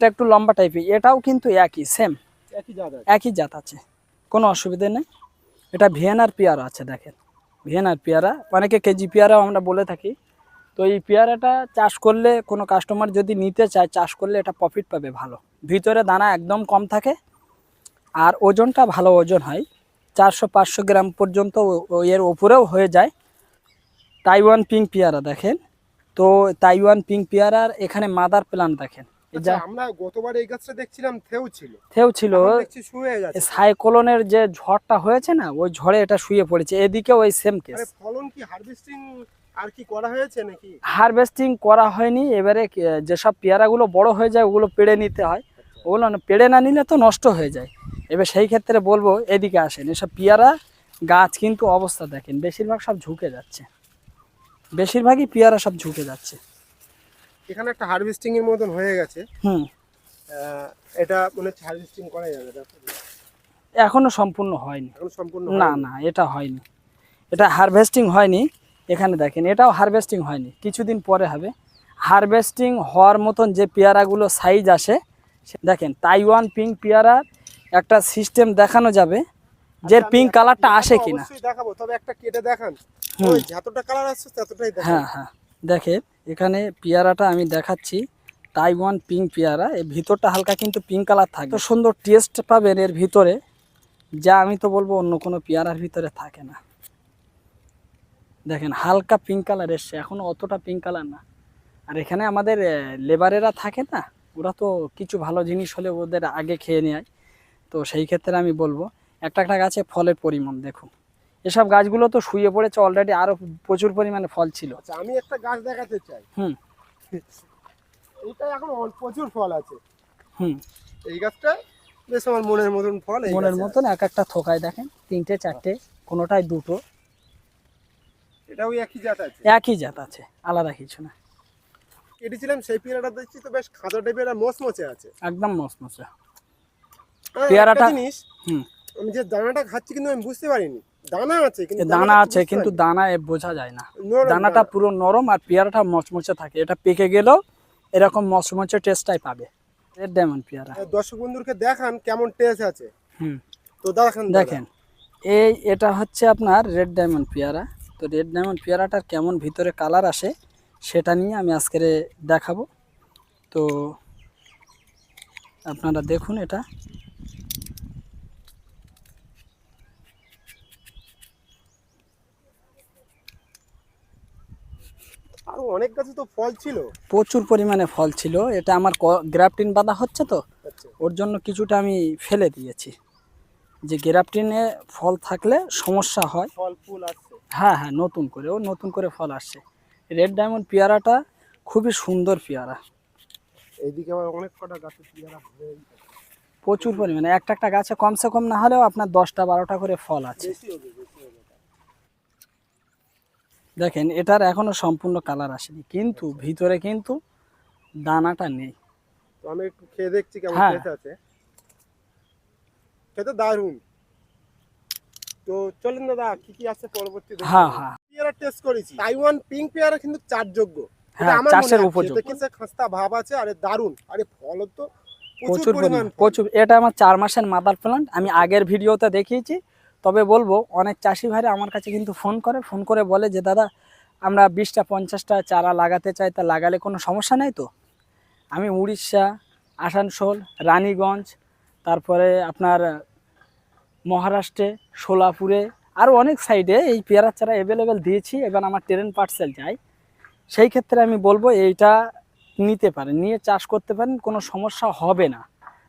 এটা একটু লম্বা টাইপের এটাও কিন্তু একই সেম একই জাত আছে। একই জাত আছে কোনো অসুবিধে নেই। এটা ভিয়েনার পেয়ারা আছে দেখেন। ভিয়েনার পেয়ারা অনেকে কেজি পেয়ারাও আমরা বলে থাকি। তো এই পেয়ারাটা চাষ করলে কোনো কাস্টমার যদি নিতে চায় চাষ করলে এটা প্রফিট পাবে ভালো। ভিতরে দানা একদম কম থাকে আর ওজনটা ভালো ওজন হয়। চারশো পাঁচশো গ্রাম পর্যন্ত এর ওপরেও হয়ে যায়। তাইওয়ান পিঙ্ক পেয়ারা দেখেন। তো তাইওয়ান পিঙ্ক পেয়ারার এখানে মাদার প্ল্যান্ট দেখেন। আমরা গতবার এই গাছটা দেখছিলাম থেউ ছিল। থেউ ছিল। শুয়ে সাইক্লোনের যে ঝড়টা হয়েছে না ওই ঝড়ে এটা শুয়ে পড়েছে। এদিকে ওই সেম কেস ফলন কি হারভেস্টিং আর কি করা হয়েছে নাকি? হারভেস্টিং করা হয়নি। এবারে যেসব পেয়ারাগুলো বড় হয়ে যায় ওগুলো পেড়ে নিতে হয়। ওগুলো না- পেড়ে না নিলে তো নষ্ট হয়ে যায়। এবার সেই ক্ষেত্রে বলব এদিকে আসেন। এসব পেয়ারা গাছ কিন্তু অবস্থা দেখেন। বেশিরভাগ সব ঝুঁকে যাচ্ছে। বেশিরভাগই পেয়ারা সব ঝুঁকে যাচ্ছে। এখানে একটা হারভেস্টিং এর মতন হয়ে গেছে। হুম। এটা মনে হচ্ছে হারভেস্টিং করা যাবে। এখনও সম্পূর্ণ হয়নি। সম্পূর্ণ না না এটা হয়নি। এটা হারভেস্টিং হয়নি এখানে দেখেন এটাও হারভেস্টিং হয়নি। কিছুদিন পরে হবে। হারভেস্টিং হওয়ার মতন যে পেয়ারাগুলো সাইজ আসে দেখেন তাইওয়ান পিঙ্ক পেয়ারার একটা সিস্টেম দেখানো যাবে যে আচ্ছা, পিঙ্ক কালারটা আসে কিনা। দেখাবো তবে একটা কেটে দেখান। যতটা কালার আসছে ততটাই হ্যাঁ হ্যাঁ। দেখেন এখানে পেয়ারাটা আমি দেখাচ্ছি। তাইওয়ান পিঙ্ক পেয়ারা। এর ভিতরটা হালকা কিন্তু পিঙ্ক কালার থাকে। সুন্দর টেস্ট পাবেন এর ভিতরে, যা আমি তো বলব অন্য কোনো পেয়ারার ভিতরে থাকে না। দেখেন, হালকা পিঙ্ক কালার এসছে। এখনও অতটা পিঙ্ক কালার না। আর এখানে আমাদের লেবারেরা থাকে না, ওরা তো কিছু ভালো জিনিস হলে ওদের আগে খেয়ে নেয়। তো সেই ক্ষেত্রে আমি বলব, একটা একটা গাছে ফলের পরিমাণ দেখুন। এসব গাছগুলো তো শুয়ে পড়েছে অলরেডি আরও প্রচুর পরিমাণে ফল ছিল। আচ্ছা আমি একটা গাছ দেখাতে চাই। হুম। এটা এখন প্রচুর ফল আছে। হুম। এই গাছটা বেশ আমার মনের মতন ফল এই মনের মতন এক একটা থোকায় দেখেন তিনটে চারটে কোনোটায় দুটো। আছে। এটাও একই জাত আছে? একই জাত আছে আলাদা কিছু না। কেটেছিলাম সেই পেয়ারাটা দেখছি তো বেশ খাঁচা টাইপের আর মচমচে আছে। একদম হ্যাঁ, পেয়ারাটা- জিনিস হুম। আমি যে দানাটা খাচ্ছি কিন্তু আমি বুঝতে পারিনি। দানা আছে কিন্তু দানা আছে কিন্তু দানা বোঝা যায় না। দানাটা পুরো নরম আর পেয়ারাটা মচমচে থাকে। এটা পেকে গেলেও এরকম মচমচে টেস্টটাই পাবে। রেড ডায়মন্ড পেয়ারা। দর্শক বন্ধুকে দেখান কেমন টেস্ট আছে। হুম। তো দেখান দেখেন এই এটা হচ্ছে আপনার রেড ডায়মন্ড পেয়ারা। তো রেড ডায়মন্ড পেয়ারাটার কেমন ভিতরে কালার আসে সেটা নিয়ে আমি আজকের দেখাবো। তো আপনারা দেখুন এটা। আরও অনেক গাছে তো ফল ছিল। প্রচুর পরিমাণে ফল ছিল। এটা আমার গ্রাফটিন বাঁধা হচ্ছে তো আচ্ছা। ওর জন্য কিছুটা আমি ফেলে দিয়েছি। যে গ্রাফটিনে ফল থাকলে সমস্যা হয়। ফল ফুল আসছে। হ্যাঁ হ্যাঁ নতুন করে ও নতুন করে ফল আসছে। রেড ডায়মন্ড পেয়ারাটা খুবই সুন্দর পেয়ারা। এইদিকে আবার অনেক কটা গাছে পেয়ারা প্রচুর পরিমাণে। একটা একটা গাছে কমসে কম না হলেও আপনার দশটা বারোটা করে ফল আছে। দেখেন এটার এখনও সম্পূর্ণ কালার আসেনি কিন্তু ভিতরে কিন্তু দানাটা নেই। তো আমি একটু খেয়ে দেখছি কেমন হ্যাঁ। আছে। খেতে দারুণ। তো চলুন দাদা কি কি আছে পরবর্তী হ্যাঁ হ্যাঁ। পেয়ারা টেস্ট করেছি। তাইওয়ান পিঙ্ক পেয়ারা কিন্তু চার যোগ্য। হ্যাঁ, চাষের উপযোগী। দেখেছে খাস্তা ভাব আছে আরে দারুণ। আরে ফল তো প্রচুর পরিমাণ প্রচুর। এটা আমার চার মাসের মাদার প্লান্ট আমি আগের ভিডিওতে দেখিয়েছি। তবে বলব, অনেক চাষি ভাইরা আমার কাছে কিন্তু ফোন করে ফোন করে বলে যে, দাদা, আমরা বিশটা, পঞ্চাশটা চারা লাগাতে চাই, তা লাগালে কোনো সমস্যা নেই তো? আমি উড়িষ্যা, আসানসোল, রানীগঞ্জ, তারপরে আপনার মহারাষ্ট্রে, সোলাপুরে, আরও অনেক সাইডে এই পেয়ারার চারা অ্যাভেলেবেল দিয়েছি। এবার আমার ট্রেন পার্সেল চাই সেই ক্ষেত্রে আমি বলব, এইটা নিতে পারেন। নিয়ে চাষ করতে পারেন, কোনো সমস্যা হবে না।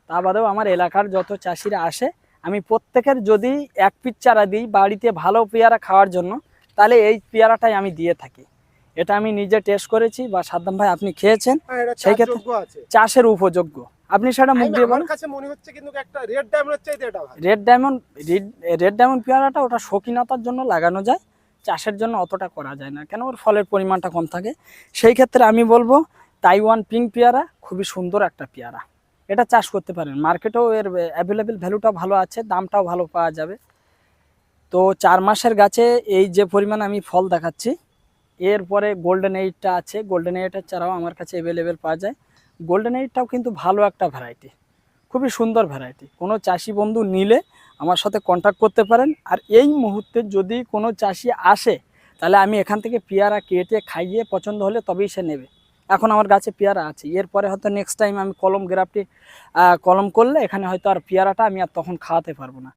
তা বাদেও আমার এলাকার যত চাষিরা আসে আমি প্রত্যেকের যদি এক পিস চারা দিই বাড়িতে ভালো পেয়ারা খাওয়ার জন্য তাহলে এই পেয়ারাটাই আমি দিয়ে থাকি। এটা আমি নিজে টেস্ট করেছি বা সাদ্দাম ভাই আপনি খেয়েছেন হ্যাঁ সেই ক্ষেত্রে- চাষের উপযোগ্য। আপনি সেটা মুখ দিয়ে বলেন। কাছে মনে হচ্ছে কিন্তু একটা রেড চাইতে এটা রেড ডায়মন্ড রেড ডায়মন্ড পেয়ারাটা ওটা শৌখিনতার জন্য লাগানো যায় চাষের জন্য অতটা করা যায় না কেন ওর ফলের পরিমাণটা কম থাকে। সেই ক্ষেত্রে আমি বলব তাইওয়ান পিঙ্ক পেয়ারা খুবই সুন্দর একটা পেয়ারা। এটা চাষ করতে পারেন। মার্কেটেও এর অ্যাভেলেবেল ভ্যালুটাও ভালো আছে, দামটাও ভালো পাওয়া যাবে। তো চার মাসের গাছে এই যে পরিমাণ আমি ফল দেখাচ্ছি, এরপরে গোল্ডেন এইটটা আছে। গোল্ডেন এইটের চারাও আমার কাছে অ্যাভেলেবেল পাওয়া যায়। গোল্ডেন এইটটাও কিন্তু ভালো একটা ভ্যারাইটি খুবই সুন্দর ভ্যারাইটি কোনো চাষি বন্ধু নিলে আমার সাথে কন্ট্যাক্ট করতে পারেন। আর এই মুহূর্তে যদি কোনো চাষি আসে, তাহলে আমি এখান থেকে পেয়ারা কেটে খাইয়ে পছন্দ হলে তবেই সে নেবে। এখন আমার গাছে পেয়ারা আছে। এরপরে হয়তো নেক্সট টাইম আমি কলম গ্রাফটি কলম করলে এখানে হয়তো আর পেয়ারাটা আমি আর তখন খাওয়াতে পারব না।